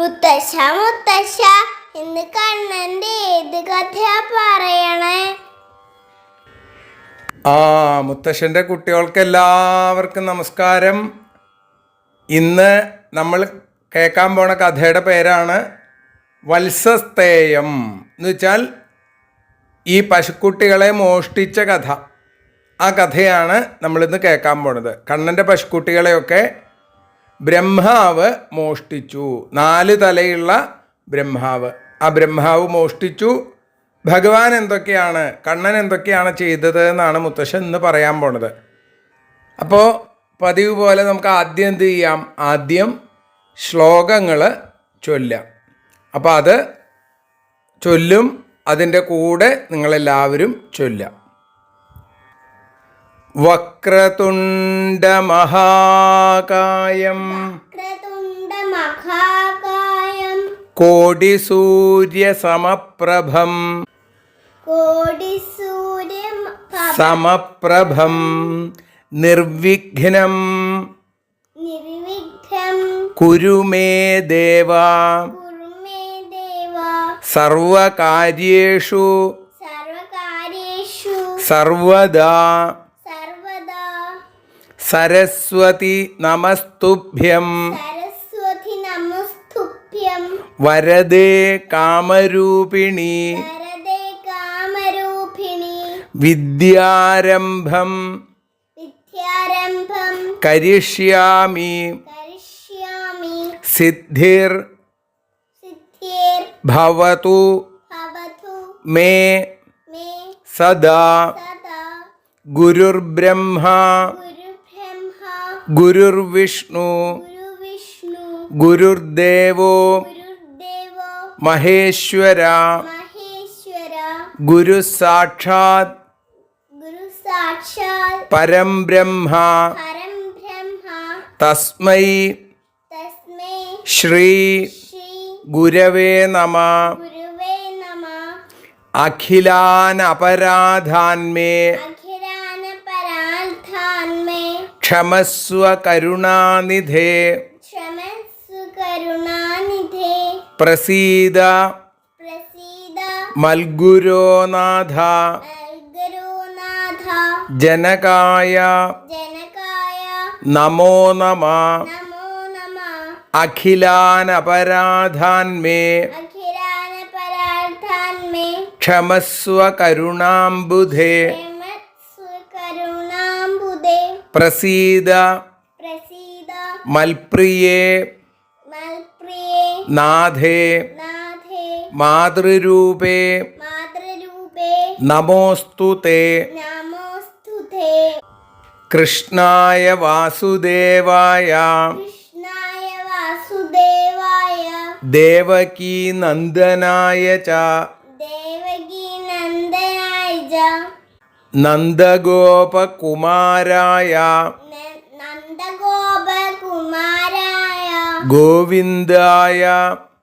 മുത്തശ്ശ മുത്തശ്ശ ഇന്ന് കണ്ണന്റെ ഏത് കഥയാ പറയണേ? ആ മുത്തശ്ശന്റെ കുട്ടികൾക്ക് എല്ലാവർക്കും നമസ്കാരം. ഇന്ന് നമ്മൾ കേൾക്കാൻ പോണ കഥയുടെ പേരാണ് വത്സസ്തേയം. എന്ന് വെച്ചാൽ ഈ പശുക്കുട്ടികളെ മോഷ്ടിച്ച കഥ. ആ കഥയാണ് നമ്മളിന്ന് കേൾക്കാൻ പോണത്. കണ്ണന്റെ പശുക്കുട്ടികളെയൊക്കെ ബ്രഹ്മാവ് മോഷ്ടിച്ചു. നാല് തലയുള്ള ബ്രഹ്മാവ്. ആ ബ്രഹ്മാവ് മോഷ്ടിച്ചു. ഭഗവാൻ എന്തൊക്കെയാണ് കണ്ണൻ എന്തൊക്കെയാണ് ചെയ്തത് എന്നാണ് മുത്തശ്ശൻ ഇന്ന് പറയാൻ പോണത്. അപ്പോൾ പതിവ് പോലെ നമുക്ക് ആദ്യം എന്ത് ചെയ്യാം? ആദ്യം ശ്ലോകങ്ങൾ ചൊല്ലാം അപ്പോൾ അത് ചൊല്ലും അതിന്റെ കൂടെ നിങ്ങളെല്ലാവരും ചൊല്ലാം വക്രതുണ്ടമഹാകായം ക്രതുണ്ട മഹാകായം കോടിസൂര്യസമപ്രഭം. കോടി സൂര്യ സമപ്രഭം. നിർവിഘ്നം. നിർവിഘ്നം. കുരു മേ ദേവ. സർവകാര്യേഷു. സർവദാ. സരസ്വതി നമസ്തുഭ്യം. സരസ്വതി നമസ്തുഭ്യം. വരദേ കാമരൂപിണി. വരദേ കാമരൂപിണി. വിദ്യാരംഭം. വിദ്യാരംഭം. കരിഷ്യാമി. കരിഷ്യാമി. സിദ്ധിർ. സിദ്ധിർ. ഭവതു. ഭവതു. മേ. മേ. സദാ. സദാ. ഗുരുർബ്രഹ്മ. ഗുരുർവിഷ്ണു ഗുരുദേവോ മഹേശ്വര ഗുരു സാക്ഷാത് പരം ബ്രഹ്മ തസ്മൈ ശ്രീ ഗുരവേ നമ ഗുരുവേ ക്ഷമസ്വ കരുണാനിധേ. പ്രസീദ. പ്രസീദ. മൽഗുരോനാഥ ഗുരുനാഥ ജനകായ. ജനകായ. നമോ നമ. നമോ നമ. അഖിലാന അപരാധാന്മേ അഖിരാന പരാധാന്മേ ക്ഷമസ്വ കരുണാംബുധേ. പ്രസീദ മൽപ്രിയേ മൽപ്രിയേ നാഥേ നാഥേ മാതൃരൂപേ മാതൃരൂപേ നമോസ്തുതേ നമോസ്തുതേ കൃഷ്ണായ വാസുദേവായ കൃഷ്ണായ വാസുദേവായ ദേവകീ നന്ദനായ ച. ദേവകീ നന്ദനായ ജ നന്ദഗോപകുമാരായ നന്ദഗോപകുമാരായ ഗോവിന്ദായ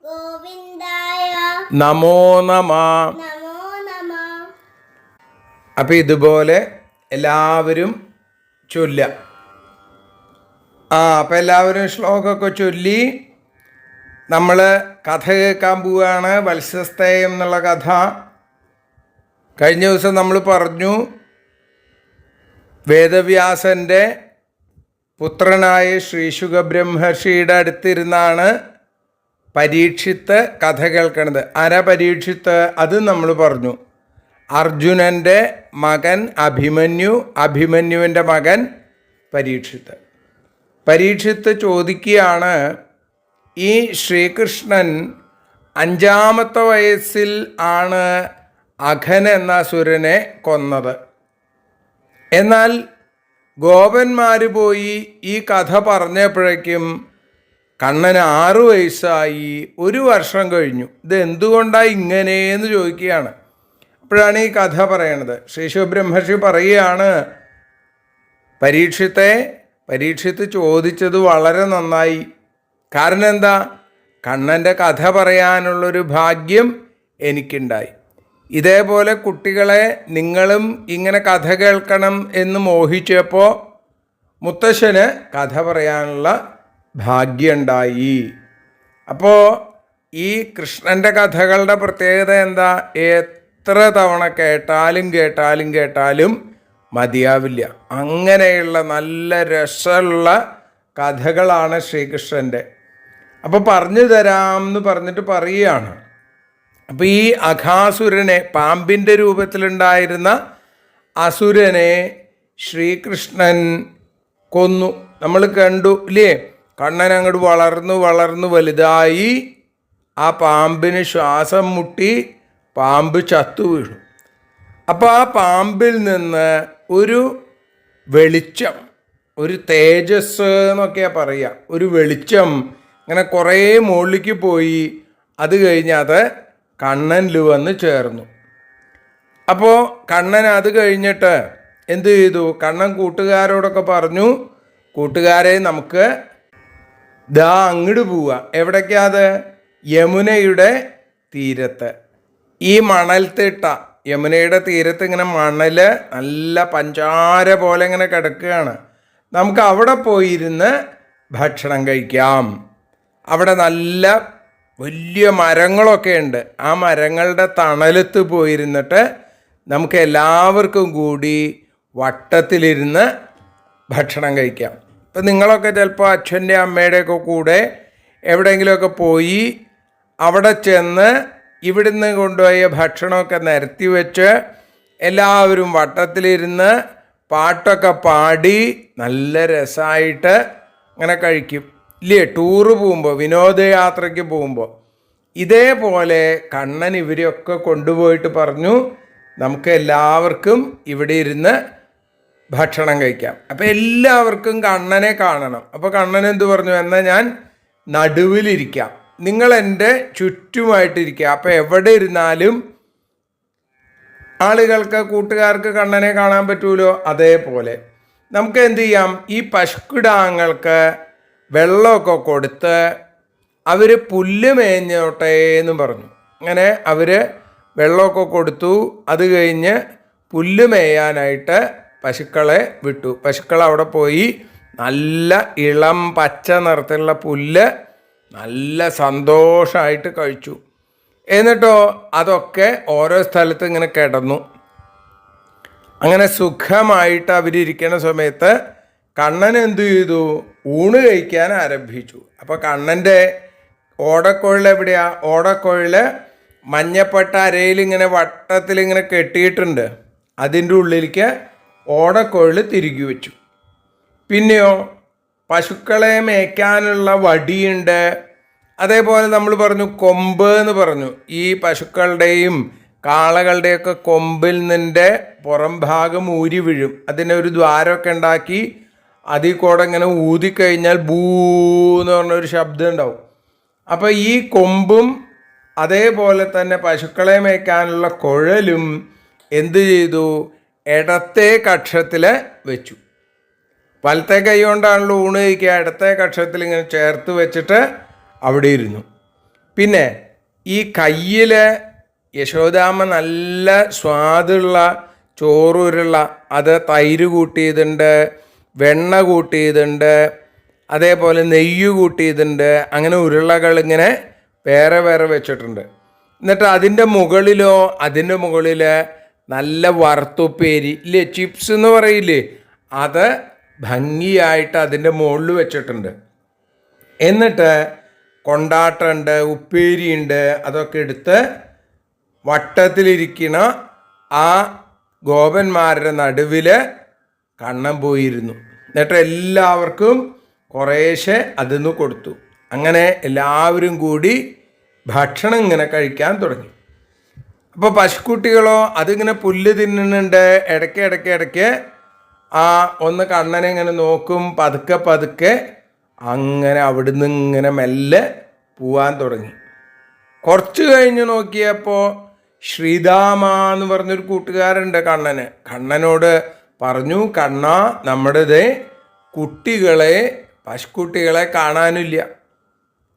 ഗോവിന്ദായ നമോ നമ. നമോ നമ. അപ്പം ഇതുപോലെ എല്ലാവരും ചൊല്ല. ആ അപ്പം എല്ലാവരും ശ്ലോകമൊക്കെ ചൊല്ലി. നമ്മൾ കഥ കേൾക്കാൻ പോവുകയാണ് വത്സസ്തയം എന്നുള്ള കഥ. കഴിഞ്ഞ ദിവസം നമ്മൾ പറഞ്ഞു വേദവ്യാസന്റെ പുത്രനായ ശ്രീ ശുഖബ്രഹ്മർഷിയുടെ അടുത്തിരുന്നാണ് പരീക്ഷിത്ത് കഥ കേൾക്കണത്. അര പരീക്ഷിത്ത്? അത് നമ്മൾ പറഞ്ഞു. അർജുനന്റെ മകൻ അഭിമന്യു അഭിമന്യുവിന്റെ മകൻ പരീക്ഷിത്ത്. പരീക്ഷിത്ത് ചോദിക്കുകയാണ് ഈ ശ്രീകൃഷ്ണൻ അഞ്ചാമത്തെ വയസ്സിൽ ആണ് അഖൻ എന്ന അസുരനെ കൊന്നത്? എന്നാൽ ഗോപന്മാർ പോയി ഈ കഥ പറഞ്ഞപ്പോഴേക്കും കണ്ണന് ആറു വയസ്സായി ഒരു വർഷം കഴിഞ്ഞു. ഇത് എന്തുകൊണ്ടാണ് ഇങ്ങനെയെന്ന് ചോദിക്കുകയാണ്. അപ്പോഴാണ് ഈ കഥ പറയണത്. ശ്രീ ശിവബ്രഹ്മർഷി പറയുകയാണ് പരീക്ഷത്തെ പരീക്ഷത്ത് ചോദിച്ചത് വളരെ നന്നായി. കാരണം എന്താ? കണ്ണന്റെ കഥ പറയാനുള്ളൊരു ഭാഗ്യം എനിക്കുണ്ടായി. ഇതേപോലെ കുട്ടികളെ നിങ്ങളും ഇങ്ങനെ കഥ കേൾക്കണം എന്ന് മോഹിച്ചപ്പോൾ മുത്തശ്ശന് കഥ പറയാനുള്ള ഭാഗ്യമുണ്ടായി അപ്പോൾ ഈ കൃഷ്ണന്റെ കഥകളുടെ പ്രത്യേകത എന്താ? എത്ര തവണ കേട്ടാലും കേട്ടാലും കേട്ടാലും മതിയാവില്ല. അങ്ങനെയുള്ള നല്ല രസമുള്ള കഥകളാണ് ശ്രീകൃഷ്ണന്റെ അപ്പോൾ പറഞ്ഞു തരാം എന്ന് പറഞ്ഞിട്ട് പറയുകയാണ്. അപ്പോൾ ഈ അഘാസുരനെ പാമ്പിന്റെ രൂപത്തിലുണ്ടായിരുന്ന അസുരനെ ശ്രീകൃഷ്ണൻ കൊന്നു. നമ്മൾ കണ്ടു ഇല്ലേ? കണ്ണൻ അങ്ങോട്ട് വളർന്നു വളർന്നു വലുതായി. ആ പാമ്പിന് ശ്വാസം മുട്ടി പാമ്പ് ചത്തു വീണു. അപ്പോൾ ആ പാമ്പിൽ നിന്ന് ഒരു വെളിച്ചം ഒരു തേജസ് എന്നൊക്കെയാ പറയുക ഒരു വെളിച്ചം ഇങ്ങനെ കുറേ മുകളിലേക്ക് പോയി. അത് കഴിഞ്ഞ് അത് കണ്ണനിൽ വന്ന് ചേർന്നു. അപ്പോൾ കണ്ണൻ അത് കഴിഞ്ഞിട്ട് എന്ത് ചെയ്തു? കണ്ണൻ കൂട്ടുകാരോടൊക്കെ പറഞ്ഞു കൂട്ടുകാരെ നമുക്ക് ദാ അങ്ങോട്ട് പോവുക എവിടേക്കാത് യമുനയുടെ തീരത്ത്. ഈ മണൽത്തിട്ട യമുനയുടെ തീരത്ത് ഇങ്ങനെ മണൽ നല്ല പഞ്ചാര പോലെ ഇങ്ങനെ കിടക്കുകയാണ്. നമുക്ക് അവിടെ പോയിരുന്ന് ഭക്ഷണം കഴിക്കാം. അവിടെ നല്ല വലിയ മരങ്ങളൊക്കെ ഉണ്ട്. ആ മരങ്ങളുടെ തണലത്ത് പോയിരുന്നിട്ട് നമുക്ക് എല്ലാവർക്കും കൂടി വട്ടത്തിലിരുന്ന് ഭക്ഷണം കഴിക്കാം. ഇപ്പം നിങ്ങളൊക്കെ ചിലപ്പോൾ അച്ഛന്റെ അമ്മയുടെയൊക്കെ കൂടെ എവിടെയെങ്കിലുമൊക്കെ പോയി അവിടെ ചെന്ന് ഇവിടുന്ന് കൊണ്ടുപോയ ഭക്ഷണമൊക്കെ നിരത്തി വെച്ച് എല്ലാവരും വട്ടത്തിലിരുന്ന് പാട്ടൊക്കെ പാടി നല്ല രസമായിട്ട് അങ്ങനെ കഴിക്കും. ഇല്ലേ ടൂറ് പോകുമ്പോൾ വിനോദയാത്രയ്ക്ക് പോകുമ്പോൾ ഇതേപോലെ കണ്ണൻ ഇവരെയൊക്കെ കൊണ്ടുപോയിട്ട് പറഞ്ഞു നമുക്ക് എല്ലാവർക്കും ഇവിടെ ഇരുന്ന് ഭക്ഷണം കഴിക്കാം. അപ്പം എല്ലാവർക്കും കണ്ണനെ കാണണം. അപ്പോൾ കണ്ണൻ എന്ത് പറഞ്ഞു? എന്നാൽ ഞാൻ നടുവിലിരിക്കാം. നിങ്ങൾ എന്റെ ചുറ്റുമായിട്ടിരിക്കുക. അപ്പോൾ എവിടെ ഇരുന്നാലും ആളുകൾക്ക് കൂട്ടുകാർക്ക് കണ്ണനെ കാണാൻ പറ്റുമല്ലോ അതേപോലെ. നമുക്ക് എന്ത് ചെയ്യാം? ഈ പശുക്കിടാങ്ങൾക്ക് വെള്ളമൊക്കെ കൊടുത്ത് അവർ പുല്ല് മേഞ്ഞോട്ടെ എന്ന് പറഞ്ഞു. അങ്ങനെ അവർ വെള്ളമൊക്കെ കൊടുത്തു. അത് കഴിഞ്ഞ് പുല്ല് മേയാനായിട്ട് പശുക്കളെ വിട്ടു. പശുക്കൾ അവിടെ പോയി. നല്ല ഇളം പച്ച നിറത്തിലുള്ള പുല്ല് നല്ല സന്തോഷമായിട്ട് കഴിച്ചു. എന്നിട്ടോ അതൊക്കെ ഓരോ സ്ഥലത്ത് ഇങ്ങനെ കിടന്നു. അങ്ങനെ സുഖമായിട്ട് അവരിയ്ക്കുന്ന സമയത്ത് കണ്ണൻ എന്തു ചെയ്തു ഊണ് കഴിക്കാൻ ആരംഭിച്ചു. അപ്പോൾ കണ്ണന്റെ ഓടക്കൊഴിൽ എവിടെയാ? ഓടക്കൊഴിൽ മഞ്ഞപ്പെട്ട അരയിൽ ഇങ്ങനെ വട്ടത്തിൽ ഇങ്ങനെ കെട്ടിയിട്ടുണ്ട്. അതിന്റെ ഉള്ളിലേക്ക് ഓടക്കൊഴിൽ തിരികെ വെച്ചു. പിന്നെയോ പശുക്കളെ മേയ്ക്കാനുള്ള വടിയുണ്ട്. അതേപോലെ നമ്മൾ പറഞ്ഞു കൊമ്പ് എന്ന് പറഞ്ഞു. ഈ പശുക്കളുടെയും കാളകളുടെയൊക്കെ കൊമ്പിൽ നിന്റെ പുറം ഭാഗം ഊരി വീഴും. അതിനൊരു ദ്വാരമൊക്കെ ഉണ്ടാക്കി അതിൽ കൂടെ ഇങ്ങനെ ഊതിക്കഴിഞ്ഞാൽ ബൂ എന്ന് പറഞ്ഞൊരു ശബ്ദം ഉണ്ടാവും. അപ്പോൾ ഈ കൊമ്പും അതേപോലെ തന്നെ പശുക്കളെ മേയ്ക്കാനുള്ള കുഴലും എന്ത് ചെയ്തു? ഇടത്തെ കക്ഷത്തിൽ വെച്ചു. വലത്തെ കൈ കൊണ്ടാണല്ലോ ഊണ് കഴിക്കുക. ഇടത്തെ കക്ഷത്തിൽ ഇങ്ങനെ ചേർത്ത് വെച്ചിട്ട് അവിടെ ഇരുന്നു. പിന്നെ ഈ കയ്യിൽ യശോദാമ്മ നല്ല സ്വാദുള്ള ചോറുരുള്ള അത് തൈര് കൂട്ടിയതുണ്ട്. വെണ്ണ കൂട്ടിയതുണ്ട് അതേപോലെ നെയ്യ് കൂട്ടിയതുണ്ട് അങ്ങനെ ഉരുളകൾ ഇങ്ങനെ വേറെ വേറെ വെച്ചിട്ടുണ്ട്. എന്നിട്ട് അതിന്റെ മുകളിലോ അതിന്റെ മുകളിൽ നല്ല വറുത്തുപ്പേരി ഇല്ലേ? ചിപ്സ് എന്ന് പറയില്ലേ? അത് ഭംഗിയായിട്ട് അതിന്റെ മുകളിൽ വെച്ചിട്ടുണ്ട്. എന്നിട്ട് കൊണ്ടാട്ടമുണ്ട് ഉപ്പേരിയുണ്ട് അതൊക്കെ എടുത്ത് വട്ടത്തിലിരിക്കണ ആ ഗോപന്മാരുടെ നടുവിൽ കണ്ണം പോയിരുന്നു. എന്നിട്ട് എല്ലാവർക്കും കുറേശ്ശെ അതിന്ന് കൊടുത്തു. അങ്ങനെ എല്ലാവരും കൂടി ഭക്ഷണം ഇങ്ങനെ കഴിക്കാൻ തുടങ്ങി. അപ്പോൾ പശുക്കുട്ടികളോ അതിങ്ങനെ പുല്ല് തിന്നുന്നുണ്ട്. ഇടയ്ക്ക് ഇടയ്ക്ക് ഇടയ്ക്ക് ആ ഒന്ന് കണ്ണനെ ഇങ്ങനെ നോക്കും. പതുക്കെ പതുക്കെ അങ്ങനെ അവിടുന്ന് ഇങ്ങനെ മെല്ലെ പോവാൻ തുടങ്ങി. കുറച്ച് കഴിഞ്ഞ് നോക്കിയപ്പോൾ ശ്രീതാമ എന്ന് പറഞ്ഞൊരു കൂട്ടുകാരുണ്ട് കണ്ണന്. കണ്ണനോട് പറഞ്ഞു കണ്ണ നമ്മുടേത് കുട്ടികളെ പശുക്കുട്ടികളെ കാണാനില്ല.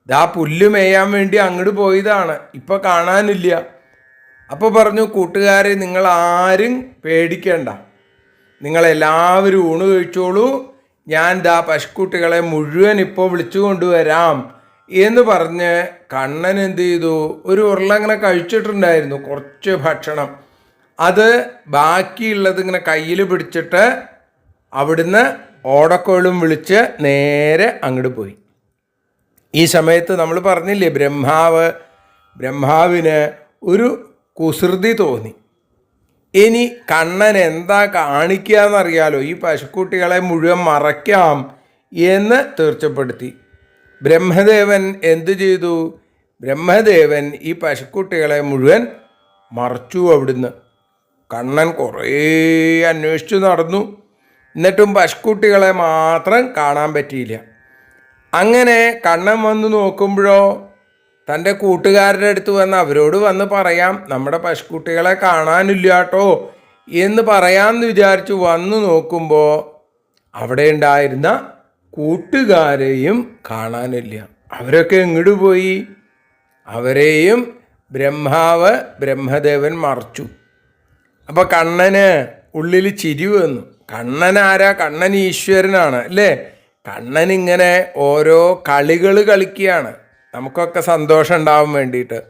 ഇതാ പുല്ല് മേയാൻ വേണ്ടി അങ്ങോട്ട് പോയതാണ് ഇപ്പം കാണാനില്ല. അപ്പോൾ പറഞ്ഞു കൂട്ടുകാരെ നിങ്ങൾ ആരും പേടിക്കേണ്ട. നിങ്ങളെല്ലാവരും ഊണ് കഴിച്ചോളൂ. ഞാൻ ദാ പശുക്കുട്ടികളെ മുഴുവൻ ഇപ്പോൾ വിളിച്ചു കൊണ്ടുവരാം. എന്ന് പറഞ്ഞ് കണ്ണൻ എന്ത് ചെയ്തു? ഒരു ഉരുളങ്ങനെ കഴിച്ചിട്ടുണ്ടായിരുന്നു കുറച്ച് ഭക്ഷണം. അത് ബാക്കിയുള്ളത് ഇങ്ങനെ കയ്യിൽ പിടിച്ചിട്ട് അവിടുന്ന് ഓടക്കോളും വിളിച്ച് നേരെ അങ്ങോട്ട് പോയി. ഈ സമയത്ത് നമ്മൾ പറഞ്ഞില്ലേ ബ്രഹ്മാവ് ബ്രഹ്മാവിന് ഒരു കുസൃതി തോന്നി. ഇനി കണ്ണൻ എന്താ കാണിക്കുക എന്നറിയാലോ ഈ പശുക്കുട്ടികളെ മുഴുവൻ മറയ്ക്കാം എന്ന് തീർച്ചപ്പെടുത്തി. ബ്രഹ്മദേവൻ എന്തു ചെയ്തു? ബ്രഹ്മദേവൻ ഈ പശുക്കുട്ടികളെ മുഴുവൻ മറച്ചു അവിടുന്ന്. കണ്ണൻ കുറേ അന്വേഷിച്ചു നടന്നു. എന്നിട്ടും പശുക്കുട്ടികളെ മാത്രം കാണാൻ പറ്റിയില്ല. അങ്ങനെ കണ്ണൻ വന്ന് നോക്കുമ്പോഴോ തന്റെ കൂട്ടുകാരുടെ അടുത്ത് വന്ന് അവരോട് വന്ന് പറയാം നമ്മുടെ പശുക്കുട്ടികളെ കാണാനില്ല കേട്ടോ എന്ന് പറയാമെന്ന് വിചാരിച്ച് വന്ന് നോക്കുമ്പോൾ അവിടെ ഉണ്ടായിരുന്ന കൂട്ടുകാരെയും കാണാനില്ല. അവരൊക്കെ എങ്ങോട്ട് പോയി? അവരെയും ബ്രഹ്മാവ് ബ്രഹ്മദേവൻ മറച്ചു. അപ്പോൾ കണ്ണന് ഉള്ളിൽ ചിരി വന്നു. കണ്ണൻ ആരാ? കണ്ണൻ ഈശ്വരനാണ് അല്ലേ? കണ്ണൻ ഇങ്ങനെ ഓരോ കളികൾ കളിക്കുകയാണ്. നമുക്കൊക്കെ സന്തോഷം ഉണ്ടാവാൻ വേണ്ടിയിട്ട്.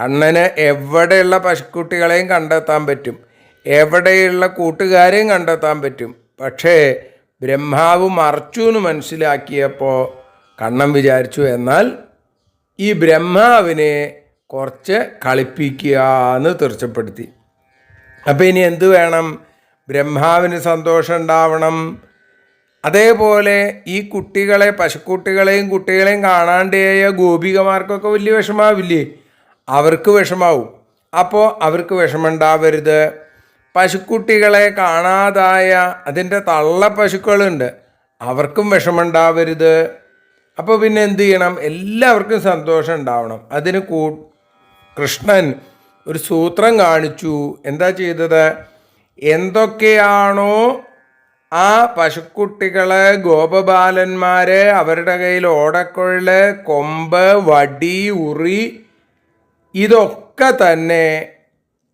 കണ്ണന് എവിടെയുള്ള പശുക്കുട്ടികളെയും കണ്ടെത്താൻ പറ്റും. എവിടെയുള്ള കൂട്ടുകാരെയും കണ്ടെത്താൻ പറ്റും. പക്ഷേ ബ്രഹ്മാവ് മറച്ചു എന്ന് മനസ്സിലാക്കിയപ്പോൾ കണ്ണൻ വിചാരിച്ചു എന്നാൽ ഈ ബ്രഹ്മാവിനെ കുറച്ച് കളിപ്പിക്കുക എന്ന് തീർച്ചപ്പെടുത്തി. അപ്പം ഇനി എന്ത് വേണം? ബ്രഹ്മാവിന് സന്തോഷം ഉണ്ടാവണം. അതേപോലെ ഈ കുട്ടികളെ പശുക്കുട്ടികളെയും കുട്ടികളെയും കാണാണ്ടായ ഗോപികമാർക്കൊക്കെ വലിയ വിഷമാവില്ലേ? അവർക്ക് വിഷമാവും. അപ്പോൾ അവർക്ക് വിഷമുണ്ടാവരുത്. പശുക്കുട്ടികളെ കാണാതായ അതിന്റെ തള്ള പശുക്കളുണ്ട്. അവർക്കും വിഷമുണ്ടാവരുത്. അപ്പോൾ പിന്നെ എന്തു ചെയ്യണം? എല്ലാവർക്കും സന്തോഷം ഉണ്ടാവണം. അതിന് കൂ കൃഷ്ണൻ ഒരു സൂത്രം കാണിച്ചു. എന്താ ചെയ്തത്? എന്തൊക്കെയാണോ ആ പശുക്കുട്ടികൾ ഗോപബാലന്മാര് അവരുടെ കയ്യിൽ ഓടക്കുഴൽ കൊമ്പ് വടി ഉറി ഇതൊക്കെ തന്നെ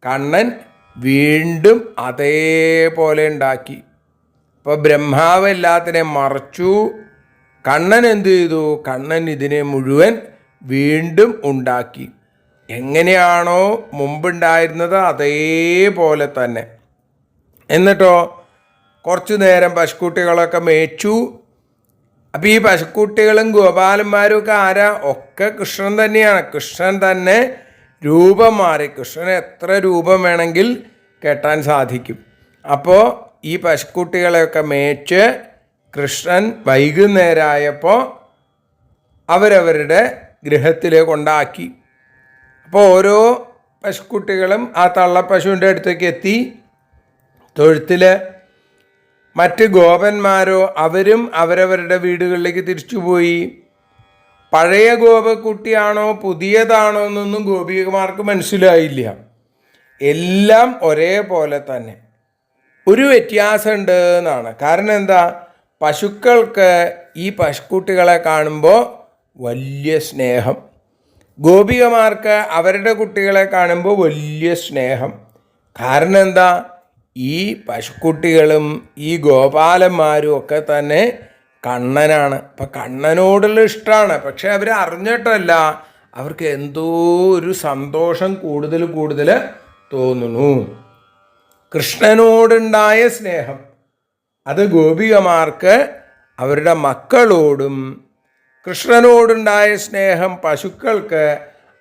കണ്ണൻ വീണ്ടും അതേപോലെ ഉണ്ടാക്കി. അപ്പോൾ ബ്രഹ്മാവ് എല്ലാത്തിനെ മറച്ചു. കണ്ണൻ എന്തു ചെയ്തു? കണ്ണൻ ഇതിനെ മുഴുവൻ വീണ്ടും ഉണ്ടാക്കി. എങ്ങനെയാണോ മുമ്പുണ്ടായിരുന്നത് അതേപോലെ തന്നെ. എന്നിട്ടോ കുറച്ചു നേരം പശുക്കുട്ടികളൊക്കെ മേച്ചു. അപ്പം ഈ പശുക്കുട്ടികളും ഗോപാലന്മാരും ഒക്കെ ആരാ? ഒക്കെ കൃഷ്ണൻ തന്നെയാണ്. കൃഷ്ണൻ തന്നെ രൂപം മാറി. കൃഷ്ണൻ എത്ര രൂപം വേണമെങ്കിൽ കെട്ടാൻ സാധിക്കും. അപ്പോൾ ഈ പശുക്കുട്ടികളെയൊക്കെ മേച്ച് കൃഷ്ണൻ വൈകുന്നേരമായപ്പോൾ അവരവരുടെ ഗൃഹത്തിലേക്ക് കൊണ്ടാക്കി. അപ്പോൾ ഓരോ പശുക്കുട്ടികളും ആ തള്ളപ്പശുവിന്റെ അടുത്തേക്ക് എത്തി. തൊഴുത്തിൽ മറ്റ് ഗോപന്മാരോ അവരും അവരവരുടെ വീടുകളിലേക്ക് തിരിച്ചുപോയി പഴയ ഗോപക്കുട്ടിയാണോ പുതിയതാണോ എന്നൊന്നും ഗോപികമാർക്ക് മനസ്സിലായില്ല. എല്ലാം ഒരേപോലെ തന്നെ. ഒരു വ്യത്യാസമുണ്ട് എന്നാണ്. കാരണം എന്താ? പശുക്കൾക്ക് ഈ പശുക്കുട്ടികളെ കാണുമ്പോൾ വലിയ സ്നേഹം. ഗോപികമാർക്ക് അവരുടെ കുട്ടികളെ കാണുമ്പോൾ വലിയ സ്നേഹം. കാരണം എന്താ? ഈ പശുക്കുട്ടികളും ഈ ഗോപാലന്മാരും ഒക്കെ തന്നെ കണ്ണനാണ്. അപ്പം കണ്ണനോടുള്ള ഇഷ്ടമാണ് പക്ഷെ അവർ അറിഞ്ഞിട്ടല്ല. അവർക്ക് എന്തോ ഒരു സന്തോഷം കൂടുതൽ കൂടുതൽ തോന്നുന്നു. കൃഷ്ണനോടുണ്ടായ സ്നേഹം. അത് ഗോപികമാർക്ക് അവരുടെ മക്കളോടും കൃഷ്ണനോടുണ്ടായ സ്നേഹം പശുക്കൾക്ക്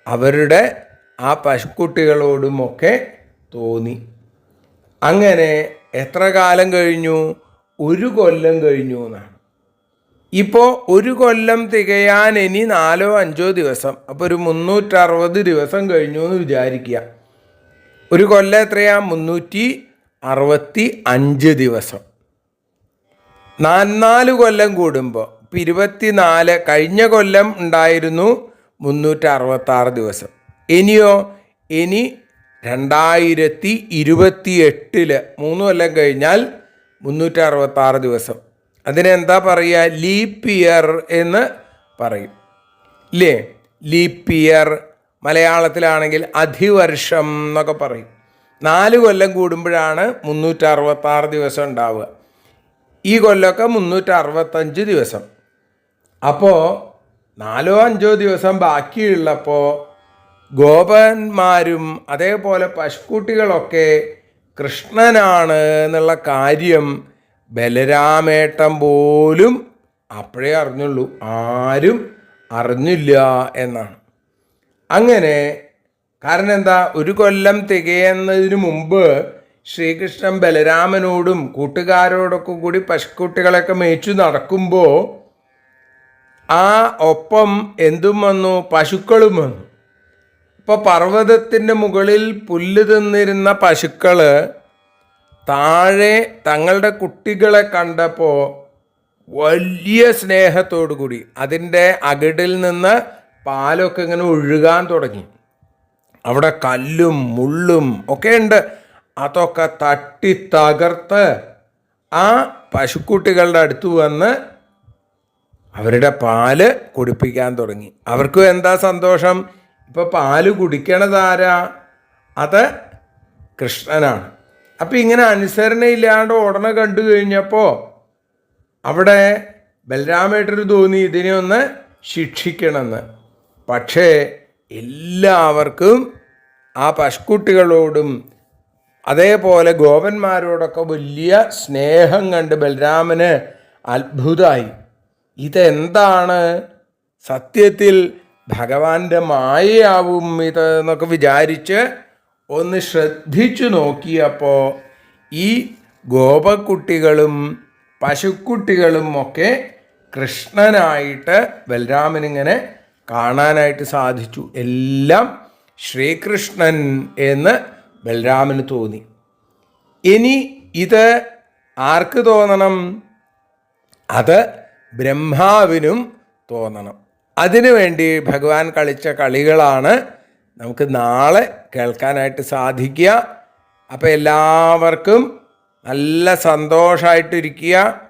അവരുടെ ആ പശുക്കുട്ടികളോടുമൊക്കെ തോന്നി. അങ്ങനെ എത്ര കാലം കഴിഞ്ഞു? ഒരു കൊല്ലം കഴിഞ്ഞു എന്നാണ്. ഇപ്പോൾ ഒരു കൊല്ലം തികയാൻ ഇനി നാലോ അഞ്ചോ ദിവസം. അപ്പോൾ ഒരു മുന്നൂറ്ററുപത് ദിവസം കഴിഞ്ഞു എന്ന് വിചാരിക്കുക. ഒരു കൊല്ലം എത്രയാ? മുന്നൂറ്റി അറുപത്തി അഞ്ച് ദിവസം നാല് കൊല്ലം കൂടുമ്പോൾ ഇരുപത്തിനാല് കഴിഞ്ഞ കൊല്ലം ഉണ്ടായിരുന്നു മുന്നൂറ്റി അറുപത്താറ് ദിവസം. ഇനിയോ ഇനി രണ്ടായിരത്തി ഇരുപത്തി എട്ടിൽ മൂന്ന് കൊല്ലം കഴിഞ്ഞാൽ മുന്നൂറ്റി അറുപത്താറ് ദിവസം. അതിനെന്താ പറയുക ലീപ്പ് ഇയർ എന്ന് പറയും. ഇല്ലേ ലീപ്പ് ഇയർ മലയാളത്തിലാണെങ്കിൽ അധിവർഷം എന്നൊക്കെ പറയും. നാല് കൊല്ലം കൂടുമ്പോഴാണ് മുന്നൂറ്റി അറുപത്താറ് ദിവസം ഉണ്ടാവുക. ഈ കൊല്ലമൊക്കെ മുന്നൂറ്റി അറുപത്തഞ്ച് ദിവസം. അപ്പോൾ നാലോ അഞ്ചോ ദിവസം ബാക്കിയുള്ളപ്പോൾ ഗോപന്മാരും അതേപോലെ പശുക്കുട്ടികളൊക്കെ കൃഷ്ണനാണ് എന്നുള്ള കാര്യം ബലരാമേട്ടൻ പോലും അപ്പോഴേ അറിഞ്ഞുള്ളൂ. ആരും അറിഞ്ഞില്ല എന്നാണ്. അങ്ങനെ കാരണം എന്താ ഒരു കൊല്ലം തികയുന്നതിന് മുമ്പ് ശ്രീകൃഷ്ണൻ ബലരാമനോടും കൂട്ടുകാരോടൊക്കെ കൂടി പശുക്കുട്ടികളൊക്കെ മേച്ചു നടക്കുമ്പോൾ ആ ഒപ്പം എന്തും വന്നു? പശുക്കളും വന്നു. ഇപ്പോൾ പർവതത്തിന്റെ മുകളിൽ പുല്ല് തിന്നിരുന്ന പശുക്കൾ താഴെ തങ്ങളുടെ കുട്ടികളെ കണ്ടപ്പോൾ വലിയ സ്നേഹത്തോടു കൂടി അതിന്റെ അകിടിൽ നിന്ന് പാലൊക്കെ ഇങ്ങനെ ഒഴുകാൻ തുടങ്ങി. അവിടെ കല്ലും മുള്ളും ഒക്കെ ഉണ്ട്. അതൊക്കെ തട്ടി തകർത്ത് ആ പശുക്കുട്ടികളുടെ അടുത്ത് വന്ന് അവരുടെ പാൽ കുടിപ്പിക്കാൻ തുടങ്ങി. അവർക്കും എന്താ സന്തോഷം? ഇപ്പോൾ പാൽ കുടിക്കണതാരാ അത് കൃഷ്ണനാണ്. അപ്പം ഇങ്ങനെ അനുസരണയില്ലാണ്ട് ഉടനെ കണ്ടു കഴിഞ്ഞപ്പോൾ അവിടെ ബലരാമേട്ടന് തോന്നി ഇതിനെ ഒന്ന് ശിക്ഷിക്കണമെന്ന്. പക്ഷേ എല്ലാവർക്കും ആ പശുക്കുട്ടികളോടും അതേപോലെ ഗോപന്മാരോടൊക്കെ വലിയ സ്നേഹം കണ്ട് ബലരാമന് അത്ഭുതമായി. ഇതെന്താണ്? സത്യത്തിൽ ഭഗവാന്റെ മായയാവും ഇത് എന്നൊക്കെ വിചാരിച്ച് ഒന്ന് ശ്രദ്ധിച്ചു നോക്കിയപ്പോൾ ഈ ഗോപക്കുട്ടികളും പശുക്കുട്ടികളും ഒക്കെ കൃഷ്ണനായിട്ട് ബലരാമനിങ്ങനെ കാണാനായിട്ട് സാധിച്ചു. എല്ലാം ശ്രീകൃഷ്ണൻ എന്ന് ബലരാമന് തോന്നി. ഇനി ഇത് ആർക്ക് തോന്നണം? അത് ബ്രഹ്മാവിനും തോന്നണം. അതിനുവേണ്ടി ഭഗവാൻ കളിച്ച കളികളാണ് നമുക്ക് നാളെ കേൾക്കാനായിട്ട് സാധിക്കുക. അപ്പോൾ എല്ലാവർക്കും നല്ല സന്തോഷമായിട്ടിരിക്കുക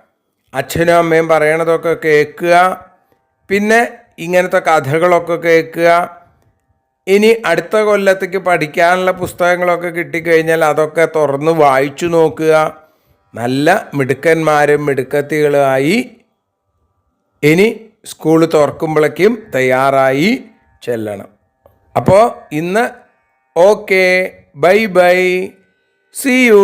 അച്ഛനും അമ്മയും പറയണതൊക്കെ കേൾക്കുക. പിന്നെ ഇങ്ങനത്തെ കഥകളൊക്കെ കേൾക്കുക. ഇനി അടുത്ത കൊല്ലത്തേക്ക് പഠിക്കാനുള്ള പുസ്തകങ്ങളൊക്കെ കിട്ടിക്കഴിഞ്ഞാൽ അതൊക്കെ തുറന്ന് വായിച്ചു നോക്കുക. നല്ല മിടുക്കന്മാരും മിടുക്കത്തികളുമായി ഇനി സ്കൂൾ തുറക്കുമ്പോഴേക്കും തയ്യാറായി ചെല്ലണം. അപ്പോൾ ഇന്ന് okay bye bye see you